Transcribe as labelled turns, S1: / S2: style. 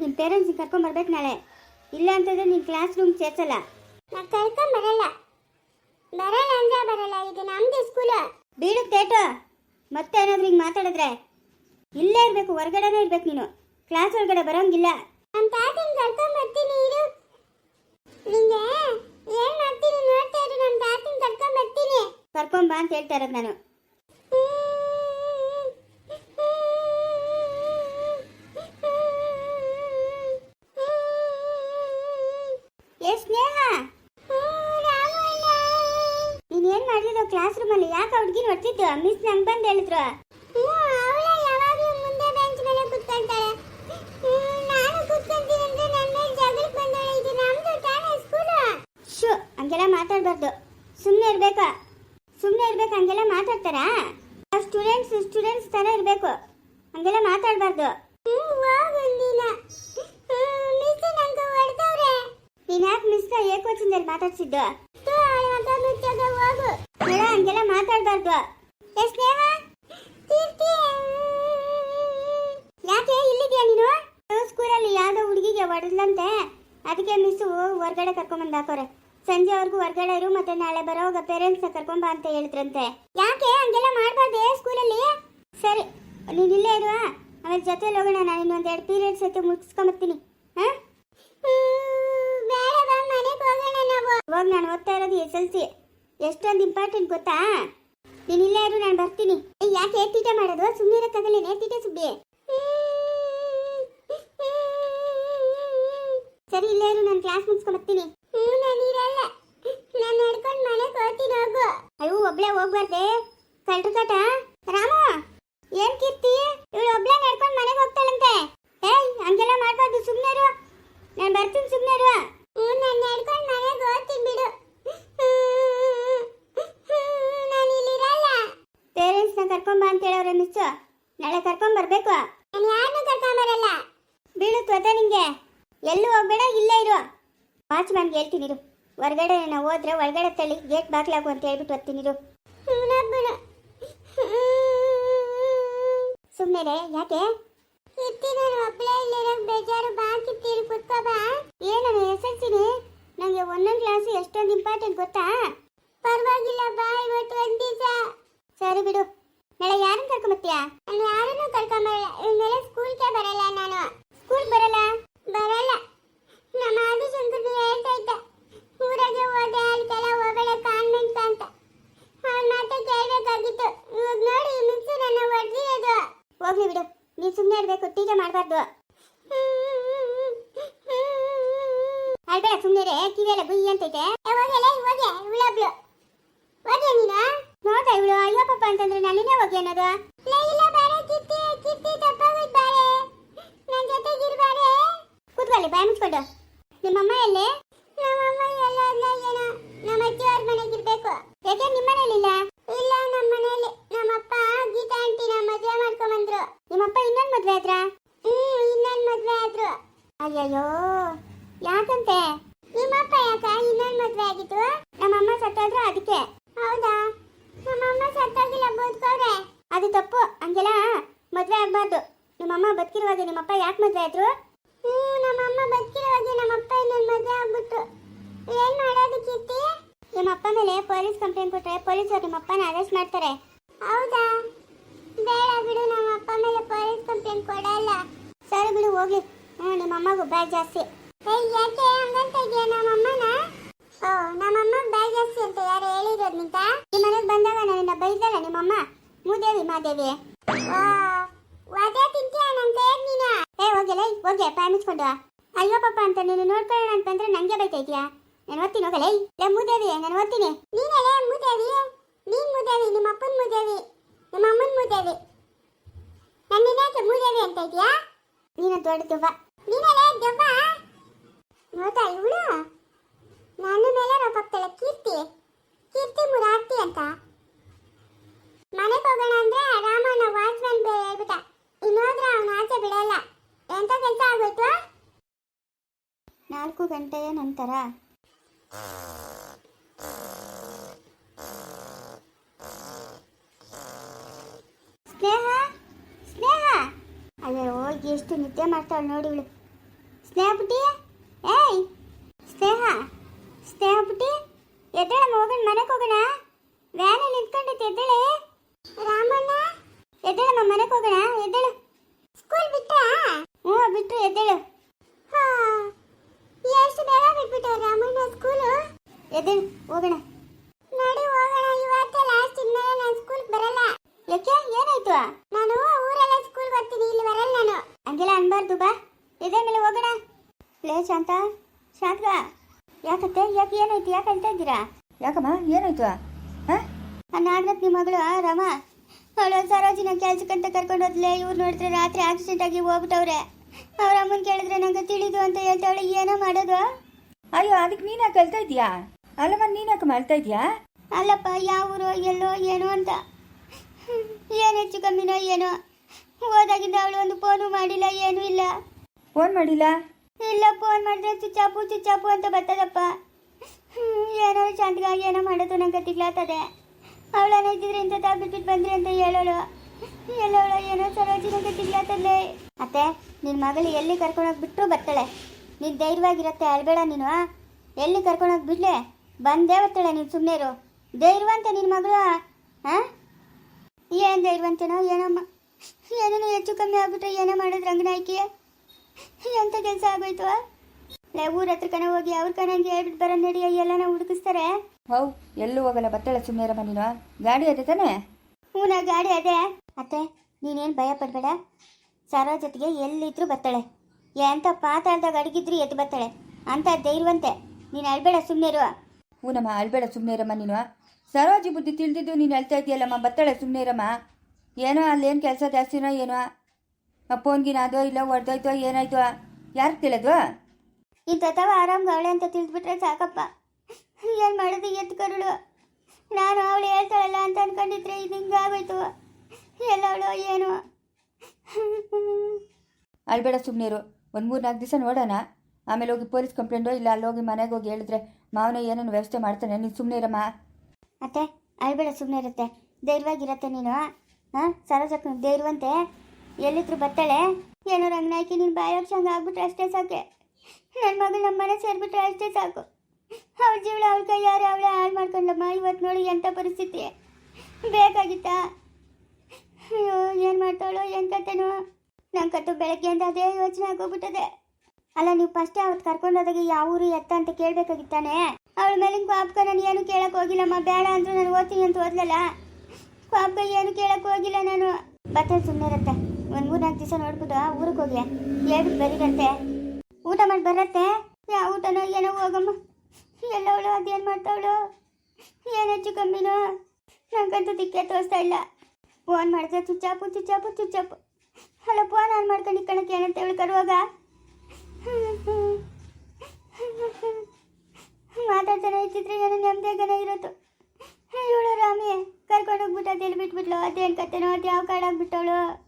S1: ನಿಮ್ಮ ಪೇರೆಂಟ್ಸಿಗೆ ಕರ್ಕೊಂಬರ್ಬೇಕು ನಾಳೆ. ಇಲ್ಲ ಅಂತಂದ್ರೆ ನಿನ್ನ ಕ್ಲಾಸ್ ರೂಮ್ ಸೇರ್ಸಲ್ಲ
S2: ನಾ ಕರ್ಕೊಂಡ್ ಬರಲ್ಲ. ಬರಲ್ಲ ಅಂದ್ರೆ ಬರಲ್ಲ. ಇದು ನಮ್ದು ಸ್ಕೂಲು
S1: ಬೀಳುತ್ತೆ ಮತ್ತೆ ಏನಾದ್ರೂ ಹಿಂಗೆ ಮಾತಾಡಿದ್ರೆ. ಇಲ್ಲೇ ಇರಬೇಕು ಹೊರಗಡೆನೇ ಇರ್ಬೇಕು ನೀನು. ಕ್ಲಾಸ್ ಒಳಗಡೆ ಬರೋಂಗಿಲ್ಲ.
S2: ನಮ್ಮ ತಾತನ ಕರ್ಕೊಂಡ್ ಬರ್ತೀನಿ ಇರು. ನಿಂಗೆ ಏನ್ ಮಾಡ್ತೀನಿ ನೋಡ್ತಾ ಇರು. ನಮ್ಮ ತಾತನ ಕರ್ಕೊಂಡ್ ಬರ್ತೀನಿ.
S1: ಕರ್ಕೊಂಬ ಅಂತ ಹೇಳ್ತಾ ಇರೋದು ನಾನು. ಏ ಸ್ನೇಹ. ನೀನು ಏನು ಮಾಡಿದ್ರು ಕ್ಲಾಸ್ ರೂಮಲ್ಲಿ ಯಾಕೆ ಹುಡುಗಿನ ಹೊಡ್ತಿದ್ದು ಮಿಸ್ ನಂಗೆ ಬಂದು ಹೇಳಿದ್ರು. ಮಾತಾಡಬಾರ್ದು. ಸುಮ್ಮನೆ ಇರ್ಬೇಕು. ಸುಮ್ಮನೆ ಇರ್ಬೇಕು, ಹಂಗೆಲ್ಲ ಮಾತಾಡ್ತಾರಾ? ಸ್ಟೂಡೆಂಟ್ಸ್ ಸ್ಟೂಡೆಂಟ್ಸ್ ಥರ ಇರಬೇಕು. ಹಂಗೆಲ್ಲ ಮಾತಾಡಬಾರ್ದು.
S2: ನೀನು
S1: ಯಾಕೆ ಮಿಸ್ ಏಕೋಚಿಂದಲ್ಲಿ ಮಾತಾಡ್ಸಿದ್ದು? ಹಂಗೆಲ್ಲ ಮಾತಾಡ್ಬಾರ್ದು. ಯಾಕೆ ಇಲ್ಲಿದ್ಯಾ ನೀನು? ಸ್ಕೂಲಲ್ಲಿ ಯಾವುದೋ ಹುಡುಗಿಗೆ ಹೊಡೆದ್ಲಂತೆ ಅದಕ್ಕೆ ಮಿಸ್ ಹೊರಗಡೆ ಕರ್ಕೊಂಬಂದು ಸಂಜೆ ಸಂಜೆವರೆಗೂ ಹೊರಗಡೆ ಇರು ಮತ್ತೆ ನಾಳೆ ಬರೋವಾಗ ಪೇರೆಂಟ್ಸ್ನ ಕರ್ಕೊಂಬ ಅಂತ ಹೇಳಿದ್ರಂತೆ. ಯಾಕೆ ಹಂಗೆಲ್ಲ ಮಾಡಬಾರ್ದೆ ಸ್ಕೂಲಲ್ಲಿ? ಸರಿ, ನೀನು ಇಲ್ಲೇ ಇರುವ ಆಮೇಲೆ ಜೊತೆಲಿ ಹೋಗೋಣ, ನಾನು ಇನ್ನೊಂದು ಎರಡು ಪೀರಿಯಡ್ಸ್ ಐತೆ ಮುಗಿಸ್ಕೊಂಬರ್ತೀನಿ, ಹಾಂ
S2: ಹ್ಮ್, ಬೇಡ ಬಾ ಮನೆಗೆ ಹೋಗೋಣ ನಾವು
S1: ಇವಾಗ ನಾನು ಓದ್ತಾ ಇರೋದು ಎಸ್ ಎಲ್ ಸಿ. ಎಷ್ಟೊಂದು ಇಂಪಾರ್ಟೆಂಟ್ ಗೊತ್ತಾ? ನೀನು ಇಲ್ಲೇ ಇರು, ನಾನು ಬರ್ತೀನಿ. ಯಾಕೆ ಏರ್ತೀಟೆ ಮಾಡೋದು? ಸುಮ್ಮನೆ ಇರೋಕ್ಕಾಗಲ್ಲ ಏರ್ತೀಟೆ ಸುಬ್ಬಿ. ಸರಿ, ಇಲ್ಲೇ ಇರು, ನಾನು ಕ್ಲಾಸ್
S2: ಹೋಗ್ತೀನಿ, ಹೋಗು.
S1: ಅಯ್ಯೋ, ಒಬ್ಳೆ ಹೋಗ್ಬಾರ್ದೆ. ಕಳ್ರು ಕಾಟ. ರಾಮು, ಏನ್ ಕೀರ್ತಿ? ಇವಳು ಒಬ್ಳೆ ನಡ್ಕೊಂಡು ಮನೆಗೆ ಹೋಗ್ತಾಳಂತೆ. ಏಯ್, ಹಂಗೆಲ್ಲ ಮಾಡ್ಬಾರ್ದು ಸುಮ್ಮನೆ ಇರು ನಾನು ಬರ್ತೀನಿ ಸುಮ್ಮನೆ ಇರು
S2: ಹ್ಞೂ ನಾನು ನಡ್ಕೊಂಡು ಮನೆಗೆ ಹೋಗ್ತೀನಿ ಬಿಡು ನಾನು ಇಲ್ಲಿರಲ್ಲ
S1: ಪೇರೆಂಟ್ಸ್ನ ಕರ್ಕೊಂಬ ಅಂತ ಹೇಳವ್ರೆ ಮಿಸ್ ನಾಳೆ ಕರ್ಕೊಂಡ್ ಬರ್ಬೇಕು.
S2: ನಾನು ಯಾರನ್ನೂ ಕರ್ಕೊಂಬರಲ್ಲ
S1: ಬೀಳುತ್ತೆ ಅದ ನಿಂಗೆ. ಎಲ್ಲೂ ಹೋಗ್ಬೇಡ ಇಲ್ಲೇ ಇರು. ವಾಚ್ಮ್ಯಾನ್ಗೆ ಹೇಳ್ತೀನಿ ಇರು. ಹೊರಗಡೆ ನಾವು ಹೋದ್ರೆ ಒಳಗಡೆ ತಳ್ಳಿ ಗೇಟ್ ಬಾಗ್ಲಾಗು ಅಂತ ಹೇಳ್ಬಿಟ್ಟು ಬರ್ತೀನಿ ಇರು. ಸುಮ್ಮನೆ ಯಾಕೆ?
S2: ಇರ್ತಿ ನಾನು ಒಬ್ಬಳೇ ಇಲ್ಲಿರೋಕೆ ಬೇಜಾರು ಬಾ ಕಿತ್ತೀರಿ ಕುತ್ಕೋ ಬಾ.
S1: ನನಗೆ ಒಂದೊಂದು ಕ್ಲಾಸ್ ಎಷ್ಟೊಂದು ಇಂಪಾರ್ಟೆಂಟ್ ಗೊತ್ತಾ?
S2: ಪರವಾಗಿಲ್ಲ ಬಾ ಇವತ್ತು ಒಂದು ದಿವಸ.
S1: ಸರಿ ಬಿಡು. ಕರ್ಕೊಂಬತ್ತೀಯಾ
S2: ನಾನು ಯಾರನ್ನೂ ಕರ್ಕೊಂಬರಲ್ಲ ಇನ್ಮೇಲೆ ಸ್ಕೂಲ್ಗೆ ಬರಲ್ಲ ನಾನು.
S1: ಸ್ಕೂಲ್ ಬರಲ್ಲ?
S2: ಬರಲ್ಲ. ನಮ್ಮ ಆದಿಶಂಕರ್ ಹೇಳ್ತಾ ಇದ್ದ. ಊರಾಗೆ ಹೋದೆ ಅಲ್ಲಿಗೆಲ್ಲ ಹೋಗಬೇಡ ಕಾನ್ವೆಂಟ್ ಅಂತ. ಅವನ ಮಾತ ಕೇಳಬೇಕಾಗಿತ್ತು. ಇವಾಗ ನೋಡಿ ಮಿಕ್ಸು ನನ್ನ ಹೊಡೆದಿರೋದು
S1: ಹೋಗ್ಲಿ ಬಿಡು. ನೀನು ಸುಮ್ಮನೆ ಇರಬೇಕು. ಟೀಕೆ ಮಾಡಬಾರ್ದು. ಅಲ್ಬೇಡ ಸುಮ್ಮನೆ ಕಿವಿಯೆಲ್ಲ ಗುಯ್ಯಿ ಅಂತೈತೆ.
S2: ಹೋಗಲ್ಲ ಹೋಗೆ ಉಳಬ್ಳು. ಹೋಗೆ ನೀನು?
S1: ನೋಡ್ತಾ ಇವಳು ಅಯ್ಯೋ ಪಾಪ ಅಂತಂದ್ರೆ ನನ್ನೇ ಹೋಗಿ ಅನ್ನೋದು?
S2: ಇಲ್ಲ ಇಲ್ಲ ಬಾರೆ ಕಿತ್ತಿ ಕಿತ್ತಿ ತಪ್ಪಾಗೋಯ್ತು ಬಾರೆ. ನನ್ನ ಜೊತೆಗಿರ್ಬಾರೆ
S1: ಕೂತ್ಕೊಳ್ಳಿ, ಬಾಯ್ ಮುಚ್ಕೊಂಡು. ನಿಮ್ಮಮ್ಮ ಎಲ್ಲಿ?
S2: ನಮ್ಮಮ್ಮ ಎಲ್ಲ ಏನೋ ನಮ್ಮ ಅಜ್ಜಿ ಅವ್ರ ಮನೆಗಿರ್ಬೇಕು
S1: ಯಾಕೆ, ನಿಮ್ಮ ಮನೇಲಿಲ್ಲ
S2: ಇಲ್ಲ? ನಮ್ಮ ಮನೆಯಲ್ಲಿ ನಮ್ಮಪ್ಪ ಗೀತಾ ಆಂಟಿ ನಮ್ಮ ಮದುವೆ ಮಾಡ್ಕೊಂಬಂದ್ರು
S1: ನಿಮ್ಮಪ್ಪ ಇನ್ನೊಂದು ಮದುವೆ ಆದ್ರಾ?
S2: ಹ್ಮ್, ಇನ್ನೊಂದು ಮದುವೆ ಆದ್ರು.
S1: ಅಯ್ಯಯ್ಯೋ, ಯಾಕಂತೆ?
S2: ನಿಮ್ಮಪ್ಪ ಯಾಕ ಇನ್ನೊಂದು ಮದ್ವೆ ಆಗಿತ್ತು
S1: ನಮ್ಮಮ್ಮ ಸತ್ತೋದ್ರು ಅದಕ್ಕೆ.
S2: ಹೌದಾ? ನಮ್ಮಮ್ಮ ಸತ್ತಾಗಿಲ್ಲ ಬದುಕವ್ರೆ.
S1: ಅದು ತಪ್ಪು. ಹಂಗೆಲ್ಲ ಮದುವೆ ಆಗ್ಬಾರ್ದು. ನಮ್ಮಮ್ಮ ಬದುಕಿರುವಾಗ ನಿಮ್ಮಪ್ಪ ಯಾಕೆ ಮದ್ವೆ ಆದ್ರು?
S2: ನಮ್ಮ ನಮ್ಮಮ್ಮ ಬದುಕಿರುವಾಗ ನಮ್ಮಪ್ಪ ಇನ್ನೊಂದು ಮದುವೆ ಆಗ್ಬಿಟ್ರು. ಏನು ಮಾಡೋದು ಕೀರ್ತಿ?
S1: ನಿಮ್ಮಪ್ಪ ಮೇಲೆ ಪೊಲೀಸ್ ಕಂಪ್ಲೇಂಟ್ ಕೊಟ್ರೆ ಪೊಲೀಸರು ನಿಮ್ಮಪ್ಪನ ಅರೆಸ್ಟ್ ಮಾಡ್ತಾರೆ.
S2: ಹೌದಾ? ಬೇಡ ಬಿಡು ನಮ್ಮ ಅಪ್ಪ ಮೇಲೆ ಪೊಲೀಸ್ ಕಂಪ್ಲೇಂಟ್ ಕೊಡಲ್ಲ.
S1: ಸರಿ ಬಿಡು, ಹೋಗ್ಲಿ. ಹ್ಞೂ, ನಿಮ್ಮಮ್ಮಗೂ ಬ್ಯಾಗ್ ಜಾಸ್ತಿ.
S2: ಏಯ್, ಯಾಕೆ? ಹಂಗಂತ ಇದೆಯಾ ನಮ್ಮಮ್ಮನ? ಓ ನಮ್ಮಮ್ಮ ಬ್ಯಾಗ್ ಜಾಸ್ತಿ ಅಂತ ಯಾರು ಹೇಳಿರೋದು ನಿಂತ?
S1: ಈ ಮನೆಗೆ ಬಂದಾಗ ನನ್ನ ಬೈದಲ್ಲ ನಿಮ್ಮಮ್ಮ? ಮೂದೇವಿ ಮಾದೇವಿ.
S2: ವಾ ವದೆ ತಿಂತೀಯ ನಂತ ನೀನು?
S1: ಏ ಹೋಗಿಲ್ಲ ಹೋಗಿ ಪಾಯ ಮುಚ್ಕೊಂಡು ಅಯ್ಯೋ ಪಾಪ ಅಂತ ನೀನು ನೋಡ್ಕೊಳ್ಳೋಣ ಅಂತ ಬಂದ್ರೆ ನಂಗೆ ಬೈತಾ ಇದೆಯಾ? ನಾನು ಓದ್ತೀನಿ ಹೋಗಲ್ಲ ಲೇ ಮೂದೇವಿ ನಾನು ಓದ್ತೀನಿ.
S2: ನೀನಲ್ಲೇ ಮೂದೇವಿ? ನೀನ್ ಮೂದೇವಿ ನಿಮ್ಮ ಅಪ್ಪನ ಮೂದೇವಿ. ನಿಮ್ಮ ಅಮ್ಮನ ನನ್ನ ನನ್ನೇನಾಕೆ ಮುದೇವಿ ಅಂತ ಇದೆಯಾ?
S1: ನೀನು ದೊಡ್ಡ ದೆವ್ವ.
S2: ನೀನಲ್ಲೇ ದೆವ್ವ? ನೋಡ್ತಾ ಇವಳು? ನನ್ನ ಮೇಲೆ ರೋಪಾಗ್ತಾಳೆ ಕೀರ್ತಿ. ಕೀರ್ತಿ ಮುರಾರ್ತಿ ಅಂತ. ಮನೆಗೆ ಹೋಗೋಣ ಅಂದ್ರೆ ರಾಮಣ್ಣ ವಾಚ್ಮ್ಯಾನ್ ಹೇಳ್ಬಿಟ್ಟ ಇನ್ನೋದ್ರೆ ಅವನ ಆಚೆ ಬಿಡಲ್ಲ. ಎಂತ ಕೆಲಸ ಆಗೋಯ್ತು?
S1: ನಾಲ್ಕು ಗಂಟೆಯ ನಂತರ. ಸ್ನೇಹ ಸ್ನೇಹ. ಅಯ್ಯೋ ಎಷ್ಟು ನಿದ್ದೆ ಮಾಡ್ತಾಳೆ ನೋಡಿ ಸ್ನೇಹ ಬಿಟ್ಟಿ ಏಯ್ ಸ್ನೇಹ ಪುಟ್ಟಿ ಎದ್ದೇಳಮ್ಮ ಮನೆಗೆ ಹೋಗೋಣ. ವ್ಯಾನಲ್ಲಿ ನಿಂತ್ಕೊಂಡೈತೆ ಎದ್ದೇಳೆ
S2: ರಾಮಣ್ಣ
S1: ಎದ್ದೇಳಮ್ಮ ಮನೆಗೆ ಹೋಗೋಣ. ಎದ್ದೇಳು.
S2: ಸ್ಕೂಲ್ ಬಿಟ್ಟ
S1: ಹ್ಞೂ, ಬಿಟ್ರು, ಎದ್ದೇಳು.
S2: ಎಷ್ಟು ಬೇಗ ಬಿಟ್ಬಿಟ್ಟ ರಾಮಣ್ಣ ಸ್ಕೂಲು.
S1: ಎದ್ದೇಳು, ಹೋಗೋಣ.
S2: ನಡಿ, ಹೋಗೋಣ. ಇವತ್ತೇ ಲಾಸ್ಟ್ ಇನ್ಮೇಲೆ ನಾನು ಸ್ಕೂಲ್ಗೆ ಬರಲ್ಲ.
S1: ಯಾಕೆ? ಏನಾಯ್ತು?
S2: ನಾನು ಊರೆಲ್ಲ ಸ್ಕೂಲ್ ಬರ್ತೀನಿ ಇಲ್ಲಿ ಬರಲ್ಲ ನಾನು.
S1: ಹಂಗೆಲ್ಲ ಅನ್ಬಾರ್ದು ಬಾ. ಎದೆ ಮೇಲೆ ಹೋಗೋಣ. ಲೇ ಶಾಂತ ಶಾಂತ ಯಾಕತ್ತೆ? ಯಾಕೆ ಏನಾಯ್ತು? ಯಾಕೆ ಅಳ್ತಾ ಇದ್ದೀರಾ?
S3: ಯಾಕಮ್ಮ ಏನಾಯ್ತು? ಹಾಂ?
S1: ನಿಮ್ಮ ಮಗಳು ರಮ. ಅವಳು ಸರೋಜಿನ ಕೆಲ್ಸಕ್ಕಂತ ಕರ್ಕೊಂಡು ಹೋದ್ಲೆ ಇವ್ರು ನೋಡಿದ್ರೆ ರಾತ್ರಿ ಆಕ್ಸಿಡೆಂಟ್ ಆಗಿ ಹೋಗ್ಬಿಟ್ಟವ್ರೆ. ಅವ್ರ ಅಮ್ಮನ ಕೇಳಿದ್ರೆ ನಂಗೆ ತಿಳಿದು ಅಂತ ಹೇಳ್ತಾವಳೆ ಏನೋ ಮಾಡೋದು?
S3: ಅಯ್ಯೋ ಅದಕ್ಕೆ ನೀನಾ ಯಾಕೆ ಅಳ್ತಾ ಇದೀಯಾ ಅಲ್ಲಮ್ಮ ನೀನು ಯಾಕೆ ಅಳ್ತಾ ಇದೀಯಾ
S1: ಅಲ್ಲಪ್ಪ ಯಾವ ಊರು ಎಲ್ಲೋ ಏನೋ ಅಂತ. ಏನು ಹೆಚ್ಚು ಕಮ್ಮಿನೋ ಏನೋ. ಹೋದಾಗಿಂದ ಅವಳು ಒಂದು ಫೋನು ಮಾಡಿಲ್ಲ ಏನೂ ಇಲ್ಲ.
S3: ಫೋನ್ ಮಾಡಿಲ್ಲ?
S1: ಇಲ್ಲ ಫೋನ್ ಮಾಡಿದ್ರೆ ಚಿಚ್ಚಾಪು, ಚುಚ್ಚಾಪು ಅಂತ ಬರ್ತದಪ್ಪ. ಏನೋ ಚಂದ್ಗಾಗಿ ಏನೋ ಮಾಡೋದು ನಂಗೆ ತಿಗ್ಲಾತದೆ. ಅವಳನ್ನ ಇದ್ದಿದ್ರೆ ಇಂಥ ಬಿಟ್ಬಿಟ್ಟು ಬಂದ್ರಿ ಅಂತ ಹೇಳೋಳು. ಹೇಳೋಳು ಏನೋ ಸರೋಜಿ ನಂಗೆ ತಿಗ್ಲಾತದೆ ಅತ್ತೆ ನಿನ್ನ ಮಗಳು ಎಲ್ಲಿ ಕರ್ಕೊಂಡೋಗಿ ಬಿಟ್ಟರು ಬರ್ತಾಳೆ. ನೀನು ಧೈರ್ಯವಾಗಿರತ್ತೆ, ಅಳ್ಬೇಡ ನೀನು ಎಲ್ಲಿ ಕರ್ಕೊಂಡೋಗಿ ಬಿಡ್ಲೆ? ಬಂದೇ ಬರ್ತಾಳೆ ನೀನು ಸುಮ್ಮನೆ ಇರು ಧೈರ್ಯವಂತ ನಿನ್ನ ಮಗಳು ಹಾಂ ಏನು ಧೈರ್ಯವಂತನೋ ಏನಮ್ಮ ಏನೇನೋ ಹೆಚ್ಚು ಕಮ್ಮಿ ಆಗ್ಬಿಟ್ರೆ ಏನೋ ಮಾಡೋದು ರಂಗನಾಯ್ಕೆ. ಎಂತ ಕೆಲಸ ಆಗೋಯ್ತು? ಲೇ ಊರ ಹತ್ರ ಕಣ ಹೋಗಿ ಅವ್ರ ಕಣಂಗೆ ಹೇಳ್ಬಿಟ್ಟು ಬರೋ ನಡಿ ಎಲ್ಲನ ಹುಡುಕಿಸ್ತಾರೆ.
S3: ಹೌ ಎಲ್ಲೂ ಹೋಗಲ್ಲ ಬತ್ತಾಳೆ ಸುಮ್ಮನೆ ಬಂದಿನ ಗಾಡಿ ಅದೇ ತಾನೆ?
S1: ಹ್ಞೂ ನಾ ಗಾಡಿ ಅದೇ. ಅತ್ತೆ ನೀನೇನು ಭಯ ಪಡಬೇಡ. ಸರ ಜೊತೆಗೆ ಎಲ್ಲಿದ್ರು ಬರ್ತಾಳೆ ಎಂತ ಪಾತಾಳ್ದಾಗ ಅಡಗಿದ್ರು ಎದ್ದು ಬರ್ತಾಳೆ ಅಂತ ಧೈರ್ಯವಂತೆ. ನೀನು ಅಳ್ಬೇಡ ಸುಮ್ಮನೆ ಇರುವ
S3: ಹೂನಮ್ಮ ಅಳ್ಬೇಡ ಸುಮ್ಮನೆ ಇರಮ್ಮ ನೀನು. ಸರೋಜಿ ಬುದ್ಧಿ ತಿಳಿದಿದ್ದು ನೀನು ಅಳ್ತಾ ಇದೆಯಲ್ಲಮ್ಮ ಬತ್ತಾಳೆ ಸುಮ್ಮನೆ ಇರಮ್ಮ ಏನೋ ಅಲ್ಲೇನು ಕೆಲಸ ಜಾಸ್ತಿನೋ ಏನೋ. ಆ ಫೋನ್ಗಿನ ಅದೋ ಇಲ್ಲ ಹೊಡೆದೋಯ್ತೋ ಏನಾಯ್ತೋ ಯಾರು ಕೇಳೋದು
S1: ಈ ತಾವ ಆರಾಮ್ಗೆ ಅವಳೆ ಅಂತ ತಿಳಿದ್ಬಿಟ್ರೆ ಸಾಕಪ್ಪ. ಏನು ಮಾಡೋದು ಎತ್ತು ಕರುಳು? ನಾನು ಅವಳು ಹೇಳ್ತಾಳಲ್ಲ ಅಂತ ಅನ್ಕೊಂಡಿದ್ರೆ ಇದು ಹಿಂಗಾಗೋಯ್ತು. ಎಲ್ಲ ಅವಳು ಏನು?
S3: ಅಳ್ಬೇಡ ಸುಮ್ಮನೆ ಇರು ಒಂದು ಮೂರು ನಾಲ್ಕು ದಿವಸ ನೋಡೋಣ. ಆಮೇಲೆ ಹೋಗಿ ಪೊಲೀಸ್ ಕಂಪ್ಲೇಂಟು ಇಲ್ಲ ಅಲ್ಲೋಗಿ ಹೋಗಿ ಮನೆಗೆ ಹೋಗಿ ಹೇಳಿದ್ರೆ ಮಾವನ ಏನೇನು ವ್ಯವಸ್ಥೆ ಮಾಡ್ತಾನೆ ನೀನು ಸುಮ್ಮನೆ ಇರಮ್ಮ
S1: ಅತ್ತೆ ಅಳ್ಬೇಡ ಸುಮ್ಮನೆ ಇರುತ್ತೆ ಧೈರ್ಯವಾಗಿರತ್ತೆ ನೀನು ಹಾಂ? ಸರೋಜಕ್ಕ ಧೈರ್ಯವಂತೆ. ಎಲ್ಲಿದ್ರು ಬರ್ತಾಳೆ? ಏನೋ ರಂಗನಾಯ್ಕಿ ನೀನು ಬಾಯೋಕ್ಷಂಗೆ ಆಗ್ಬಿಟ್ರೆ ಅಷ್ಟೇ ಸಾಕೆ. ನನ್ನ ಮಗಳು ನಮ್ಮ ಮನೆ ಸೇರಿಬಿಟ್ರೆ ಅಷ್ಟೇ ಸಾಕು. ಅವಳ ಜೀವಳ, ಅವಳ ಕೈಯಾರೆ ಅವಳೇ ಹಾಳು ಮಾಡ್ಕೊಂಡಮ್ಮ ಇವತ್ತು ನೋಡಿ ಎಂಥ ಪರಿಸ್ಥಿತಿ. ಬೇಕಾಗಿತ್ತಾ? ಅಯ್ಯೋ, ಏನು ಮಾಡ್ತಾಳು, ಏನು ಕತೆನೋ. ನನ್ನ ಕತ್ತು ಬೆಳಗ್ಗೆ ಅಂತ ಅದೇ ಯೋಚನೆ ಆಗೋಗ್ಬಿಟ್ಟದೆ. ಅಲ್ಲ, ನೀವು ಫಸ್ಟೇ ಅವತ್ತು ಕರ್ಕೊಂಡೋದಾಗ ಯಾವ ಊರು ಎತ್ತ ಅಂತ ಕೇಳಬೇಕಾಗಿತ್ತಾನೆ? ಅವಳ ಮೇಲಿನ ಪಾಪಕ ನಾನು ಏನು ಕೇಳಕ್ಕೆ ಹೋಗಿಲ್ಲಮ್ಮ, ಬೇಡ ಅಂದ್ರು ನಾನು ಓದ್ತೀನಿ ಅಂತ ಓದ್ಲಲ್ಲ. ಪಾಪಕ ಏನು ಕೇಳಕ್ಕೆ ಹೋಗಿಲ್ಲ ನಾನು. ಬತ್ತ ಸುಮ್ಮನೆ ಇರತ್ತೆ ಒಂದು ಮೂರ್ ನಾಲ್ಕು ದಿವಸ ನೋಡ್ಬಿಟ್ಟು ಊರಿಗೆ ಹೋಗಿ ಹೇಳ್ಬಿಟ್ಟು ಬರೀರಂತೆ ಊಟ ಮಾಡಿ ಬರತ್ತೆ? ಯಾವ ಊಟನೋ ಏನೋ ಹೋಗಮ್ಮ. ಎಲ್ಲವಳು ಅದೇನು ಮಾಡ್ತಾವಳು? ಏನು ಹೆಚ್ಚು ಕಮ್ಮಿನೋ? ನಂಗಂತೂ ದಿಕ್ಕೆ ತೋರಿಸ್ತಾ ಇಲ್ಲ. ಫೋನ್ ಮಾಡ್ತಾ ಚುಚ್ಚಾಪು ಚುಚ್ಚಾಪು ಚುಚ್ಚಾಪು. ಅಲ್ಲ, ಫೋನ್ ಆನ್ ಮಾಡ್ಕೊಂಡು ಕಣಕ್ಕೆ ಏನಂತ ಹೇಳಿ ಕರುವಾಗ? ಮಾತಾಡ್ತಾನೆ ಇರ್ತಿದ್ರೆ ಏನೋ ನೆಮ್ಮದಿಯಾಗನೇ ಇರೋದು. ಇವಳು ರಾಮಿ. ಕರ್ಕೊಂಡು ಹೋಗ್ಬಿಟ್ಟು ಅದೆಲ್ಲಿ ಬಿಟ್ಬಿಟ್ಲು? ಅದೇನು ಕತೆನೋ? ಅದು ಯಾವ ಕಾಡಾಗ್ಬಿಟ್ಟವಳು?